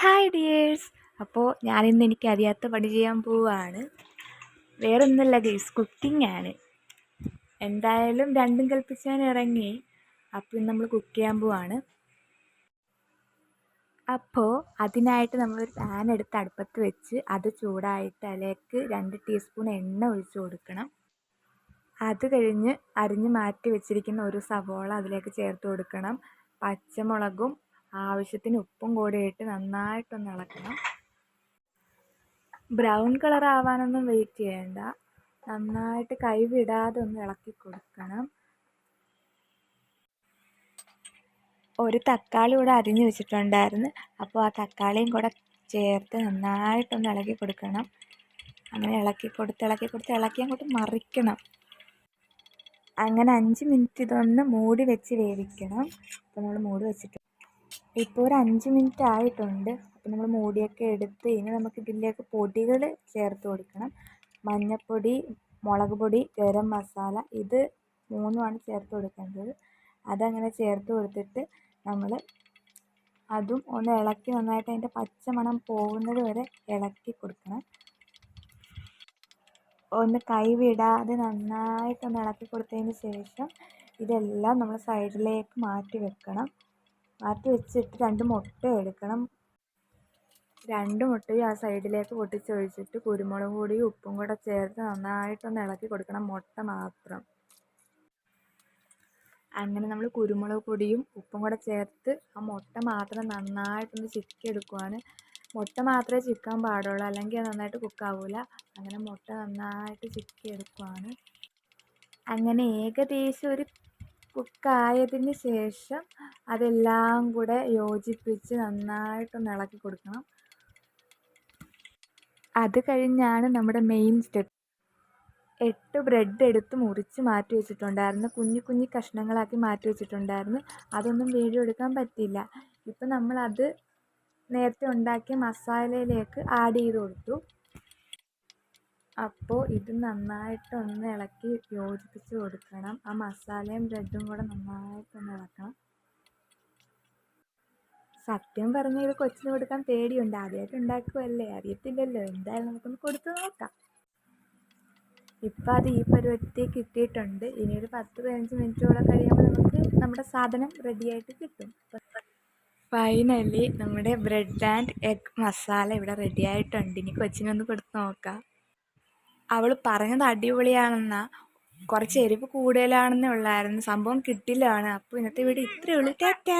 Hi dears. അപ്പോൾ ഞാനിന്ന് എനിക്ക് അറിയാത്ത പണി ചെയ്യാൻ പോവുകയാണ് വേറെ ഗൈസ് കുക്കിംഗ് ആണ്. എന്തായാലും രണ്ടും കൽപ്പിച്ച് ഞാൻ ഇറങ്ങി. അപ്പോൾ ഇന്ന് നമ്മൾ കുക്ക് ചെയ്യാൻ പോവാണ്. അപ്പോൾ അതിനായിട്ട് നമ്മളൊരു പാൻ എടുത്ത് അടുപ്പത്ത് വെച്ച് അത് ചൂടായിട്ട് അതിലേക്ക് രണ്ട് ടീസ്പൂൺ എണ്ണ ഒഴിച്ച് കൊടുക്കണം. അത് കഴിഞ്ഞ് അരിഞ്ഞ് മാറ്റി വെച്ചിരിക്കുന്ന ഒരു സവോള അതിലേക്ക് ചേർത്ത് കൊടുക്കണം. പച്ചമുളകും ആവശ്യത്തിന് ഉപ്പും കൂടെ ഇട്ട് നന്നായിട്ടൊന്ന് ഇളക്കണം. ബ്രൗൺ കളർ ആവാനൊന്നും വെയിറ്റ് ചെയ്യണ്ട. നന്നായിട്ട് കൈവിടാതെ ഒന്ന് ഇളക്കി കൊടുക്കണം. ഒരു തക്കാളി കൂടെ അരിഞ്ഞു വെച്ചിട്ടുണ്ടായിരുന്നു. അപ്പോൾ ആ തക്കാളിയും കൂടെ ചേർത്ത് നന്നായിട്ടൊന്ന് ഇളക്കി കൊടുക്കണം. അങ്ങനെ ഇളക്കി കൊടുത്ത് ഇളക്കി കൊടുത്ത് ഇളക്കി അങ്ങോട്ട് മറിക്കണം. അങ്ങനെ അഞ്ച് മിനിറ്റ് ഇതൊന്ന് മൂടി വെച്ച് വേവിക്കണം. അപ്പോൾ നമ്മൾ മൂടി വെച്ചിട്ട് ഇപ്പോൾ ഒരു അഞ്ച് മിനിറ്റ് ആയിട്ടുണ്ട്. അപ്പോൾ നമ്മൾ മൂടിയൊക്കെ എടുത്ത് ഇനി നമുക്ക് ഇതിലേക്ക് പൊടികൾ ചേർത്ത് കൊടുക്കണം. മഞ്ഞൾപ്പൊടി മുളക് പൊടി ഗരം മസാല ഇത് മൂന്നുമാണ് ചേർത്ത് കൊടുക്കേണ്ടത്. അതങ്ങനെ ചേർത്ത് കൊടുത്തിട്ട് നമ്മൾ അതും ഒന്ന് ഇളക്കി നന്നായിട്ട് അതിന്റെ പച്ച മണം പോകുന്നത് വരെ ഇളക്കി കൊടുക്കണം. ഒന്ന് കൈവിടാതെ നന്നായിട്ടൊന്ന് ഇളക്കി കൊടുത്തതിന് ശേഷം ഇതെല്ലാം നമ്മൾ സൈഡിലേക്ക് മാറ്റി വെക്കണം. മാറ്റി വെച്ചിട്ട് രണ്ട് മുട്ട എടുക്കണം. രണ്ട് മുട്ടയും ആ സൈഡിലേക്ക് പൊട്ടിച്ചൊഴിച്ചിട്ട് കുരുമുളക് പൊടിയും ഉപ്പും കൂടെ ചേർത്ത് നന്നായിട്ടൊന്ന് ഇളക്കി കൊടുക്കണം മുട്ട മാത്രം. അങ്ങനെ നമ്മൾ കുരുമുളക് പൊടിയും ഉപ്പും കൂടെ ചേർത്ത് ആ മുട്ട മാത്രം നന്നായിട്ടൊന്ന് ചിക്കിയെടുക്കുവാണ്. മുട്ട മാത്രമേ ചിക്കാൻ പാടുള്ളൂ അല്ലെങ്കിൽ നന്നായിട്ട് കുക്കാവില്ല അങ്ങനെ മുട്ട നന്നായിട്ട് ചിക്കിയെടുക്കുവാണ്. അങ്ങനെ ഏകദേശം ഒരു കുക്കായതിന് ശേഷം അതെല്ലാം കൂടെ യോജിപ്പിച്ച് നന്നായിട്ട് ഇളക്കി കൊടുക്കണം. അത് കഴിഞ്ഞാണ് നമ്മുടെ മെയിൻ സ്റ്റെപ്പ് എട്ട് ബ്രെഡ് എടുത്ത് മുറിച്ച് മാറ്റി വെച്ചിട്ടുണ്ടായിരുന്നു. കുഞ്ഞു കുഞ്ഞു കഷ്ണങ്ങളാക്കി മാറ്റി വെച്ചിട്ടുണ്ടായിരുന്നു. അതൊന്നും വീഡിയോ എടുക്കാൻ പറ്റിയില്ല. ഇപ്പം നമ്മളത് നേരത്തെ ഉണ്ടാക്കിയ മസാലയിലേക്ക് ആഡ് ചെയ്ത് കൊടുത്തു. അപ്പോൾ ഇത് നന്നായിട്ടൊന്ന് ഇളക്കി യോജിപ്പിച്ച് കൊടുക്കണം. ആ മസാലയും ബ്രെഡും കൂടെ നന്നായിട്ടൊന്ന് ഇളക്കണം. സത്യം പറഞ്ഞാൽ ഇത് കൊച്ചിന് കൊടുക്കാൻ പേടിയുണ്ട്. ആദ്യമായിട്ട് ഉണ്ടാക്കുമല്ലേ അറിയത്തില്ലല്ലോ. എന്തായാലും നമുക്കൊന്ന് കൊടുത്തു നോക്കാം. ഇപ്പം അത് ഈ പരുവത്തിൽ കിട്ടിയിട്ടുണ്ട്. ഇനി ഒരു പത്ത് പതിനഞ്ച് മിനിറ്റ് കൂടെ കഴിയുമ്പോൾ നമുക്ക് നമ്മുടെ സാധനം റെഡിയായിട്ട് കിട്ടും. ഫൈനലി നമ്മുടെ ബ്രെഡ് ആൻഡ് എഗ് മസാല ഇവിടെ റെഡിയായിട്ടുണ്ട് ഇനി കൊച്ചിനൊന്ന് കൊടുത്ത് നോക്കാം. അവൾ പറഞ്ഞത് അടിപൊളിയാണെന്ന. കുറച്ച് എരിവ് കൂടുതലാണെന്നേ ഉള്ളായിരുന്നു. സംഭവം കിട്ടില്ലാണ് അപ്പോൾ ഇന്നത്തെ വീഡിയോ ഇത്രയേ ഉള്ളൂ. ടാറ്റാ.